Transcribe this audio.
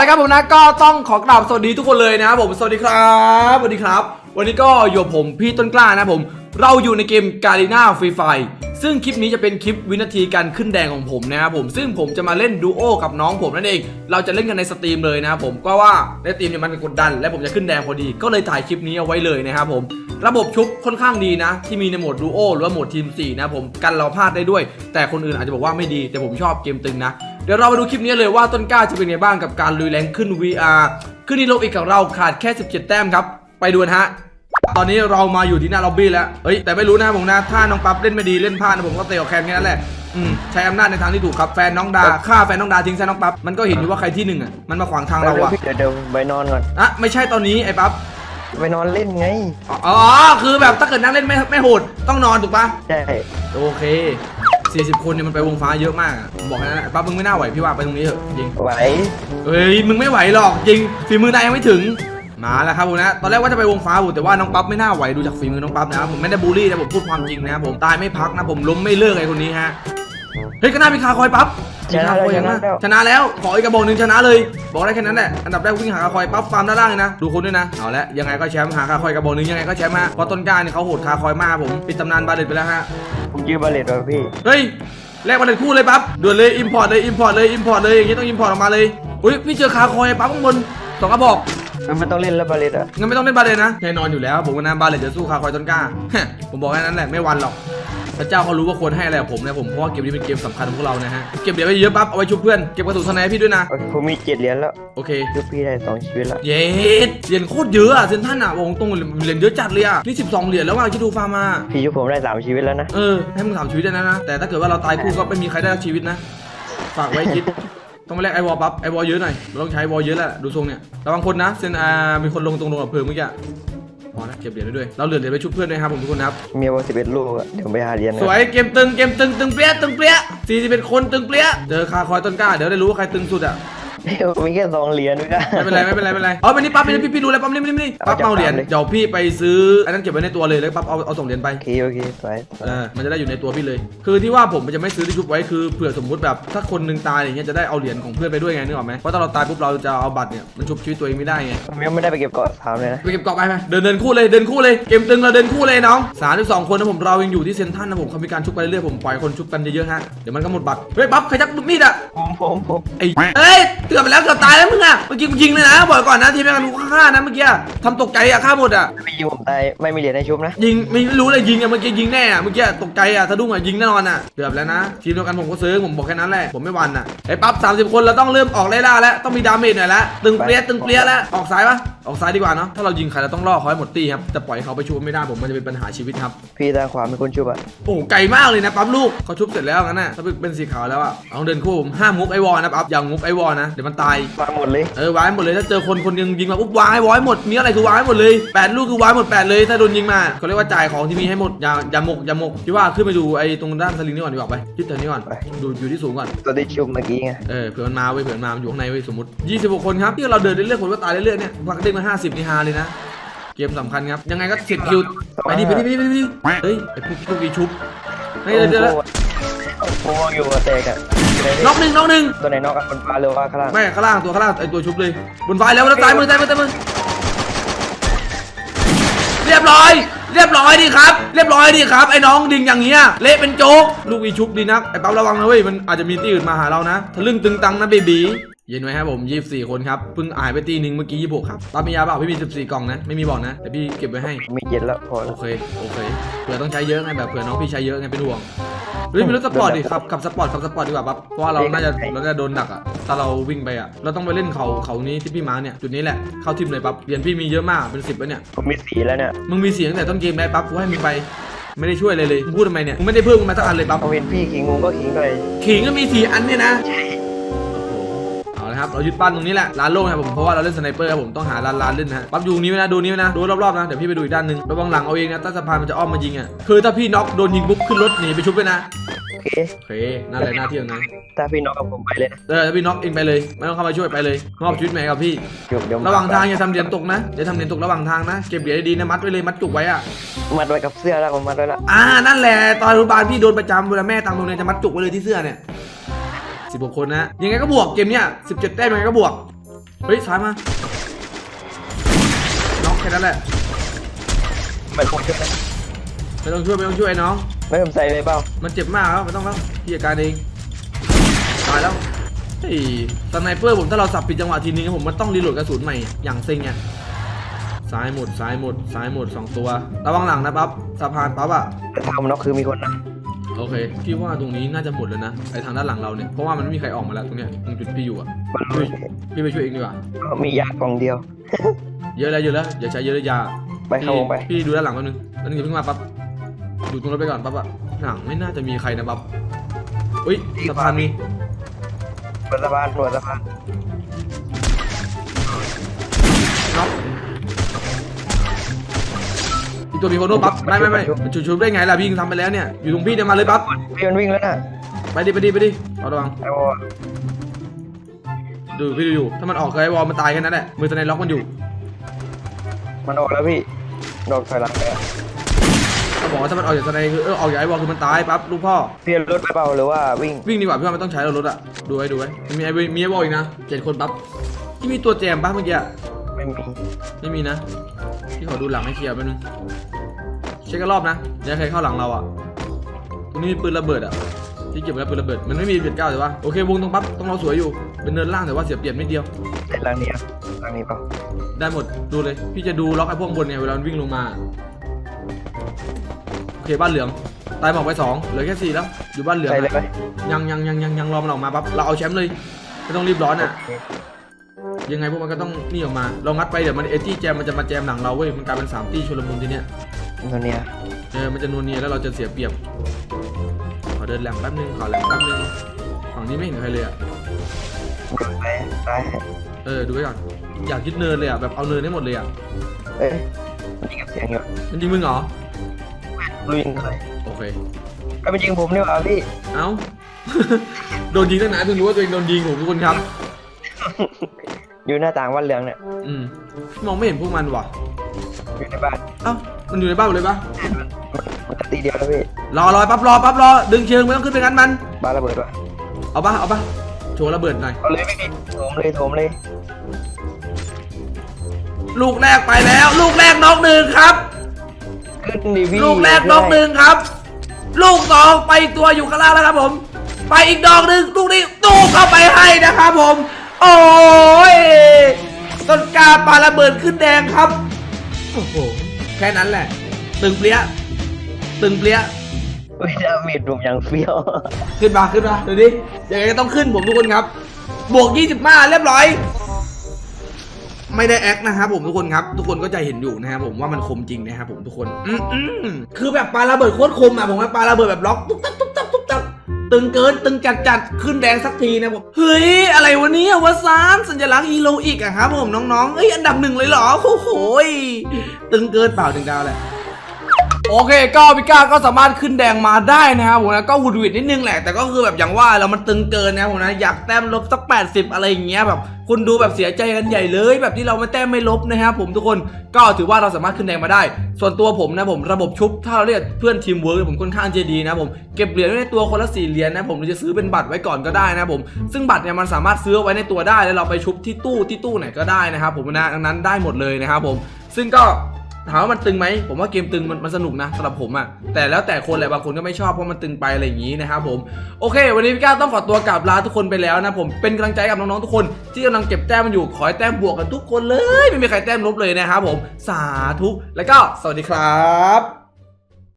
ละครับผมนะก็ต้องขอกราบสวัสดีทุกคนเลยนะครับผมสวัสดีครับสวัสดีครับ วันนี้ก็อยู่กับผมพี่ต้นกล้านะผม เราอยู่ในเกมกา r ีนาฟรีไฟซึ่งคลิปนี้จะเป็นคลิปวินาทีการขึ้นแดงของผมนะครับผมซึ่งผมจะมาเล่นดูโอกับน้องผมนั่นเอง เราจะเล่นกันในสตรีมเลยนะครับผมก็ว่าในสตรีมเนี่ยมันกดดัน และผมจะขึ้นแดงพอดี ก็เลยถ่ายคลิปนี้เอาไว้เลยนะครับผมระบบชุบค่อนข้างดีนะ ที่มีในโหมดดูโอหรือว่าโหมดทีม4นะผมกันเราพลาดได้ด้วย แต่คนอื่นอาจจะบอกว่าไม่ดีแต่ผมชอบเกมตึงนะ เดี๋ยวเรามาดูคลิปนี้เลยว่าต้นกล้าจะเป็นไงบ้างกับการลุยแรงขึ้น VR ขึ้นนีโลอีกกับเราขาดแค่ 17 แต้มครับ ไปดูนะฮะตอนนี้เรามาอยู่ที่หน้าล็อบบี้แล้วเฮ้ยแต่ไม่รู้นะผมนะถ้าน้องปั๊บเล่นไม่ดีเล่นพลาดนะผมก็เตะออกแคนแค่นั้นแหละอืมใช้อำนาจในทางที่ถูกครับแฟนน้องดาฆ่าแฟนน้องดาทิ้งแฟนน้องปั๊บมันก็เห็นอยู่ว่าใครที่หนึ่งอะมันมาขวางทางเราอะพี่เดี๋ยวเดี๋ยวไปนอนก่อนอะไม่ใช่ตอนนี้ไอ้ปั๊บไปนอนเล่นไงอ๋อคือแบบถ้าเกิดนั่งเล่นไม่ไม่โหดต้องนอนถูกปะใช่โอเค 40 คนเนี่ยมันไปวงฟ้าเยอะมากอะผมบอกแค่นั้นแหละปั๊บมึงไม่น่าไหวพี่ว่าไปตรงนี้เถอะจริง ไหวเฮ้ยมึงไม่ไหวหรอกจริงฝีมือนายยังไม่ถึงมาแล้วครับผมนะตอนแรกว่าจะไปวงฟ้าผมแต่ว่าน้องปั๊บไม่น่าไหวดูจากฝีมือน้องปั๊บนะครับผมไม่ได้บูลลี่นะผมพูดความจริงนะครับผมตายไม่พักนะผมล้มไม่เลิกไอ้คนนี้ฮะ เฮ้ยก็น่ามีคาคอยปั๊บชนะมีคาแล้วคอยชยังนะนะแล้วชนะแล้ว ขออีกกระบอกหนึ่งชนะเลย บอกได้แค่นั้นแหละ อันดับแรกวิ่งหาคาคอยปั๊บฟาร์มด้านล่างเลยนะ ดูคนด้วยนะ เอาละยังไงก็แชมป์หาคาคอยกระบอกหนึ่งยังไงก็แชมป์ฮะเพราะต้นกล้าเนี่ยเขาโหดคาคอยมากผมปิดตำนานบาเด็ดไปแล้วฮะ ผมยืมบาเลตไว้พี่ เฮ้ยแลกมาเลยคู่เลยปั๊บด่วนเลยอิมพอร์ตเลยอิมพอร์ตเลยอิมพอร์ตเลยอย่างงี้ต้องอิมพอร์ตออกมาเลยอุ้ยพี่เจอคาคอยปั๊บข้างบนสองกระบอกมันไม่ต้องเล่นแล้วบาเลตอะงั้นไม่ต้องเล่นบาเลนนะแน่นอนอยู่แล้ว ผมว่านะบาเลนจะสู้คาคอยต้นกล้า ผมบอกแค่นั้นแหละไม่วันหรอก พระเจ้าเขารู้ว่าควรให้อะไรกับผมนะผมเพราะว่าเกมนี้เป็นเกมสำคัญของพวกเรานะฮะเก็บเหรียญไว้เยอะปั๊บเอาไว้ชุบเพื่อนเก็บกระสุนทนายให้พี่ด้วยนะผมมีเจ็ดเหรียญแล้วโอเคยุบพี่ได้สองชีวิตแล้วเย้เหรียญโคตรเยอะอะเซนท่านอะวงตรงเหรียญเยอะจัดเลยอะนี่12เหรียญแล้วอะคิดดูฟาร์มาพี่ยุบผมได้สามชีวิตแล้วนะเออให้มึงถามชีวิตได้นะนะแต่ถ้าเกิดว่าเราตายคู่ก็ไม่มีใครได้ชีวิตนะ ฝากไว้คิด ต้องมาแลกไอวอลปั๊บไอวอลเยอะหน่อยเราต้องใช้วอลเยอะแหละดูทรงเนี่ยระวังคนนะเซนอามีคนลงตรงลงกับเพลิงเมื่อกี้ พอแล้วเก็บเหรียญไว้ด้วย เราเหลือเหรียญไปชุบเพื่อนด้วยครับผมทุกคนนะครับมีวันสิบเอ็ดลูกอะเดี๋ยวไปหาเหรียญนะสวยเกมตึงเกมตึงตึงเปรี้ยตึงเปรี้ยสี่สิบเอ็ดคนตึงเปรี้ยเจอคาคอยต้นกล้าเดี๋ยวได้รู้ว่าใครตึงสุดอะเดี๋ยว มีแค่สองเหรียญด้วยกัน ไม่เป็นไรไม่เป็นไรไม่เป็นไรอ๋อเป็นนี่ปั๊บเป็นนี่พี่พี่รู้แล้วปั๊บนี่นี่นี่ปั๊บเอาจากเอาเหรียญปั๊บเลยเดี๋ยวพี่ไปซื้ออันนั้นเก็บไว้ในตัวเลยแล้วปั๊บเอาเอาส่งเหรียญไปโอเคโอเคสวยเออมันจะได้อยู่ในตัวพี่เลย คือที่ว่าผมจะไม่ซื้อที่ชุบไว้คือเผื่อสมมุติแบบถ้าคนหนึ่งตายอย่างเงี้ยจะได้เอาเหรียญของเพื่อนไปด้วยไงนึกออกไหมเพราะถ้าเราตายปุ๊บเราจะเอาบัตรเนี่ยมันชุบชีวิตตัวเองไม่ได้ไงผมยังไม่ได้ไปเก็บเกาะสามเลยนะไปเก็บเกาะไปไหมเดินเดินคู่เลยเดินคู่เลยเกมตึงเราเดินคู่เลยน้องสามสองคนนะผมเรายังอยู่ที่เซนทรันนะผมเขามีการชุบไปเรื่อยๆผมปล่อยคนชุบกันเยอะๆฮะเดี๋ยวมันก็หมดบัตรเฮ้ยปั๊บใครจักมีดอะผมผมผมไอ้เอ้ยเกือบไปแล้วเกือบตายแล้วมึงอะเมื่อกี้กูยิงเลยนะบอกก่อนนะทีมงานกูฆ่านะเมื่อกี้อะทำตกใจอะฆ่าหมดอะไม่ยิงผมตายไม่มีเหรียญให้ชุบนะยิงไม่รู้เลยยิงอะเมื่อกี้ยิงแน่อะเมื่อกี้ตกใจอะสะดุ้งอะยิงแน่นอนอะเกือบแล้วนะทีมเดียวกันผมก็ซื้อผมบอกแค่นั้นแหละผมไม่หวันอะไอ้ปั๊บ30 คนเราต้องเริ่มออกไล่ล่าแล้วต้องมีดาเมจหน่อยแล้วตึงเปรี้ยตึงเปรี้ยแล้วออกซ้ายปะ ออกซ้ายดีกว่าเนาะถ้าเรายิงใครเราต้องล่อเขาให้หมดตีครับจะปล่อยเขาไปชูไม่ได้ผมมันจะเป็นปัญหาชีวิตครับพี่ทางขวามีคนชุบอะโอ้ไกลมากเลยนะปั๊บลูกเขาชุบเสร็จแล้วงั้นน่ะถ้าเป็นสีขาวแล้วอะเอาเดินคู่ผมห้ามงุกไอวอลนะปั๊บอย่างงุกไอวอลนะเดี๋ยวมันตายมาหมดเลย เออวางให้หมดเลยถ้าเจอคนคนหนึงยิงมาปุ๊บวางให้วางให้หมดมีอะไรคือวางให้หมดเลยแปดลูกคือวางให้หมดแปดเลยถ้าโดนยิงมาเขาเรียกว่าจ่ายของที่มีให้หมดอย่าอย่าหมกอย่าหมกพี่ว่าขึ้นไปดูไอ้ตรงด้านสลิงนี่ก่อนดีกว่าไปยึดแถวนี้ก่อนดูอยู่ที่สูงก่อน ตัวที่ชุบเมื่อกี้ไง เออเผื่อมันมาเว้ยเผื่อมันมามันอยู่ข้างในเว้ยสมมติ 26 คนครับที่เราเดินเรื่อยๆคนก็ตายเรื่อยๆเนี่ยพักเด้งมา50นี่ฮาเลยนะ เกมสำคัญครับ ยังไงก็เสร็จคิว ไปดิไปดิไปดิไปดิเฮ้ยไอ้พวกพวกอีชุบเฮ้ยเดี๋ยวเดี๋ยวเดี๋ยวโอ้โหอยู่กับแตกอะน็อกหนึ่งน็อกหนึ่งตัวไหนนอกกับบนฟ้าหรือว่าข้างล่างไม่ข้างล่างตัวข้างล่างไอ้ตัวชุบเลยบนไฟแล้วแล้วซ้ายมือซ้ายมือซ้ายมือเรียบร้อย เรียบร้อยดีครับ เรียบร้อยดีครับไอ้น้องดิ่งอย่างเงี้ยเละเป็นโจ๊กลูกอีชุบดีนักไอ้ปั๊บระวังนะเว้ยมันอาจจะมีที่อื่นมาหาเรานะทะลึ่งตึงตังนะเบบี เย็นไว้ครับผม24คนครับเพิ่งอายไปตีหนึ่งเมื่อกี้26ครับปั๊บมียาเปล่าพี่มี14กล่องนะไม่มีบอกนะแต่พี่เก็บไว้ให้มีเจ็ดแล้วพอโอแล้วเคโอเคเผื่อต้องใช้เยอะไงแบบเผื่อน้องพี่ใช้เยอะไงเป็นห่วงเฮ้ยมีรถสปอร์ตดิขับขับสปอร์ตขับสปอร์ตดีกว่าปั๊บเพราะว่าเราน่าจะเราน่าจะโดนดักอะถ้าเราวิ่งไปอะเราต้องไปเล่นเขาเขานี้ที่พี่มาร์คเนี่ยจุดนี้แหละเข้าทีมเลยปั๊บเหรียญพี่มีเยอะมากเป็นสิบแล้วเนี่ย ผมมีสีแล้วเนี่ยมึงมีเสียงตั้งแต่ต้นเกมได้ปั๊บกูให้มึงไป ไม่ได้ช่วยเลยเลยมึงพูดทำไมเนี่ยมึงไม่ได้เพิ่มมึงมาสักอันเลยปั๊บเอาเห็นพี่ขิงงูก็ขิงไปขิงก็มีสี่อันเนี่ยนะเอาละครับเรายึดบ้านตรงนี้แหละร้านโล่งครับผมเพราะว่าเราเล่นสไนเปอร์ครับผมต้องหาร้านร้านเล่นนะฮะปั๊บอยู่ตรงนี้ไว้นะดูนี้ไว้นะดูรอบๆนะเดี๋ยวพี่ไปดูอีกด้านหนึงระวังหลังเอาเองนะถ้าสะพานมันจะอ้อมมายิงอะคือถ้าพี่น็อกโดนยิงปุ๊บขึ้นรถหนีไปชุบเลยนะโอเคโอเคนั่นแหละหน้าที่ของนั้นถ้าพี่นอกกับผมไปเลยนะเออถ้าพี่น็อกเองไปเลยไม่ต้องเข้ามาช่วยไปเลยมอบชีวิตใหม่กับพี่เดี๋ยวเดี๋ยวระหว่างทางอย่าทำเหรียญตกนะอย่าทำเหรียญตกระหว่างทางนะเก็บเหรียญดีๆนะมัดไว้เลยมัดจุกไว้อะมัดไว้กับเสื้อแล้วผมมัดไว้ละอ่านั่นแหละตอนอนุบาลพี่โดนประจำเวลาแม่ตังโรงเรียนจะมัดจุกไว้เลยที่เสื้อเนี่ย สิบหกคนนะ ยังไงก็บวกเกมเนี้ยสิบเจ็ดแต้มยังไงก็บวก เฮ้ยซ้ายมา น้องแค่นั้นแหละ ไม่ต้องช่วยนะไม่ต้องช่วยไม่ต้องช่วยไอ้น้อง ไม่ผมใส่เลยเปล่ามันเจ็บมากแล้วไม่ต้องแล้วพี่จัดการเอง ตายแล้วเฮ้ยสไนเปอร์ผมถ้าเราสับผิดจังหวะทีนึงผมมันต้องรีโหลดกระสุนใหม่ อย่างเซ็งไงซ้ายหมดซ้ายหมดซ้ายหมดสองตัว ระวังหลังนะปั๊บสะพานปั๊บอะแต่ทำน็อกคือมีคนนะ โอเคพี่ว่าตรงนี้น่าจะหมดแล้วนะไอทางด้านหลังเราเนี่ยเพราะว่ามันไม่มีใครออกมาแล้วตรงเนี้ยตรงจุดพี่อยู่อะมันพี่พี่ไปช่วยเองดีกว่ามียากล่องเดียว เยอะแล้วเยอะแล้วอย่าใช้เยอะเลยยาไปเข้าวงไปพี่ดูด้านหลังแป๊บนึงแล้วนึงอย่าเพิ่งมาปั๊บดูตรงรถไปก่อนปั๊บอะหลังไม่น่าจะมีใครนะปั๊บอุ้ยสะพานมีหัวสะพานหัวสะพานน็ อีกตัวมีคนโน้ปั๊บไม่ไม่ไม่มันชุบชุบได้ไงล่ะพี่ยิงทำไปแล้วเนี่ยอยู่ตรงพี่เนี่ยมาเลยปั๊บพี่มันวิ่งแล้วน่ะไปดิไปดิไปดิเอาระวังไอ้วอดูพี่ดูอยู่ถ้ามันออกไอ้วอลมันตายแค่นั้นแหละมือสไนล็อกมันอยู่ มันออกแล้วพี่ดอกถอยหลังไปอะเขาบอกว่าถ้ามันออกจากสไนคือเออออกจากไอ้วอลคือมันตายปั๊บลูกพ่อพี่เอารถไปเปล่าหรือว่าวิ่งวิ่งดีกว่าพี่ว่ามันต้องใช้รถอะดูไว้ดูไว้มีไอ้มีไอ้วอลอีกนะเจ็ดคนปั๊บที่มีตัวแจมปั๊บเมื่อกี้อะไม่มีไม่มีนะพี่ขอดูหลังให้เคลียร์แป๊บนึง เช็คกันรอบนะอย่าใครเข้าหลังเราอะตรงนี้มีปืนระเบิดอะที่เก็บไว้แล้วปืนระเบิดมันไม่มีเบียดเก้าแต่ว่าโอเควงตรงปั๊บต้องเราสวยอยู่เป็นเนินล่างแต่ว่าเสียเปรียบนิดเดียวในหลังนี้อะหลังนี้เปล่าได้หมดดูเลย พี่จะดูล็อกไอ้พวกบนเนี่ยเวลามันวิ่งลงมาโอเคบ้านเหลืองตายหมอกไปสองเหลือแค่สี่แล้วอยู่บ้านเหลืองใส่เลยไหมยังยังยังยังยังรอมันออกมาปั๊บเราเอาแชมป์เลยไม่ต้องรีบร้อนอะยังไงพวกมันก็ต้องนี่ออกมา เรางัดไปเดี๋ยวมันเอจี้แจมมันจะมาแจมหลังเราเว้ยมันกลายเป็นสามตีชลมุนทีเนี้ย ตัวเนี้ยเออมันจะนวลเนียแล้วเราจะเสียเปรียบ ขอเดินแหลมแป๊บนึงขอแหลมแป๊บนึงฝั่งนี้ไม่เห็นใครเลยอะไปตายเออดูไว้ก่อนอยากยึดเนินเลยอะแบบเอาเนินให้หมดเลยอะเอ้ยมันยิงกับเสียงอยู่มันยิงมึงเหรอรู้ยิงใครโอเคก็ไปยิงผมนี่หว่าพี่เอ้า โดนยิงตั้งนานเพิ่งรู้ว่าตัวเองโดนยิงผมทุกคนครับ อยู่หน้าต่างวันเหลืองเนี่ยอืมมองไม่เห็นพวกมันว่ะอยู่ในบ้านเอ้า มันอยู่ในบ้านหมดเลยปะมันมันตีเดียวแล้วพี่รอรอปั๊บรอปั๊บรอดึงเชิงไม่ต้องขึ้นไปงั้นมัน บ้านระเบิดวะเอาปะเอาปะโชว์ระเบิดหน่อย เอาเลยพี่โถมเลยโถมเลยลูกแรกไปแล้ว ลูกแรกน็อกหนึ่งครับ ขึ้นดิพี่ลูกแรกน็อกหนึ่งครับ ลูกสองไปอีกตัวอยู่ข้างล่างแล้วครับผม ไปอีกดอกหนึ่งลูกนี้ตู้เข้าไปให้นะครับผม โอ้ยต้นกล้าปาระเบิดขึ้นแดงครับโอ้โห แค่นั้นแหละ ตึงเปรี้ยตึงเปรี้ยเฮ้ยดาเมจผมยังเฟี้ยวขึ้นมาขึ้นมาดูดิยังไงก็ต้องขึ้นผมทุกคนครับ บวก20มาเรียบร้อย ไม่ได้แอคนะครับผมทุกคนครับ ทุกคนก็จะเห็นอยู่นะครับผมว่ามันคมจริงนะครับผมทุกคน อืมอืมคือแบบปาระเบิดโคตรคมอะผมว่าปาระเบิดแบบล็อกตุ๊บตับ ตึงเกินตึงจัดจัดขึ้นแดงสักทีนะผมเฮ้ยอะไรวะเนี่ยวะซานสัญลักษณ์ฮีโร่อีกอะครับผมน้องๆเอ้ยอันดับหนึ่งเลยเหรอโอ้โหตึงเกินเปล่าถึงดาวแหละ โอเคก็พี่ก้าก็สามารถขึ้นแดงมาได้นะครับผมนะก็หุดหวิดนิดนึงแหละแต่ก็คือแบบอย่างว่าแล้วมันตึงเกินนะผมนะอยากแต้มลบสัก 80 อะไรอย่างเงี้ยแบบคุณดูแบบเสียใจกันใหญ่เลย แบบที่เราไม่แต้มไม่ลบนะครับผมทุกคนก็ถือว่าเราสามารถขึ้นแดงมาได้ ส่วนตัวผมนะผมระบบชุบถ้าเราเรียกเพื่อนทีมเวิร์กผมค่อนข้างจะดีนะผมเก็บเหรียญไว้ในตัวคนละสี่เหรียญนะผมเราจะซื้อเป็นบัตรไว้ก่อนก็ได้นะผมซึ่งบัตรเนี่ยมันสามารถซื้อไว้ในตัวได้แล้วเราไปชุบที่ตู้ที่ตู้ไหนก็ได้นะครับผมนะดังนั้นได้หมดเลยนะครับผมซึ่งก็ ถามว่ามันตึงไหมผมว่าเกมตึงมันมันสนุกนะสำหรับผมอะแต่แล้วแต่คนแหละบางคนก็ไม่ชอบเพราะมันตึงไปอะไรอย่างนี้นะครับผมโอเค วันนี้พี่ก้าวต้องขอตัวกลับลาทุกคนไปแล้วนะผมเป็นกำลังใจกับน้องๆทุกคน ที่กำลังเก็บแต้มมันอยู่ขอให้แต้มบวกกันทุกคนเลย ไม่มีใครแต้มลบเลยนะครับผมสาธุแล้วก็สวัสดีครับ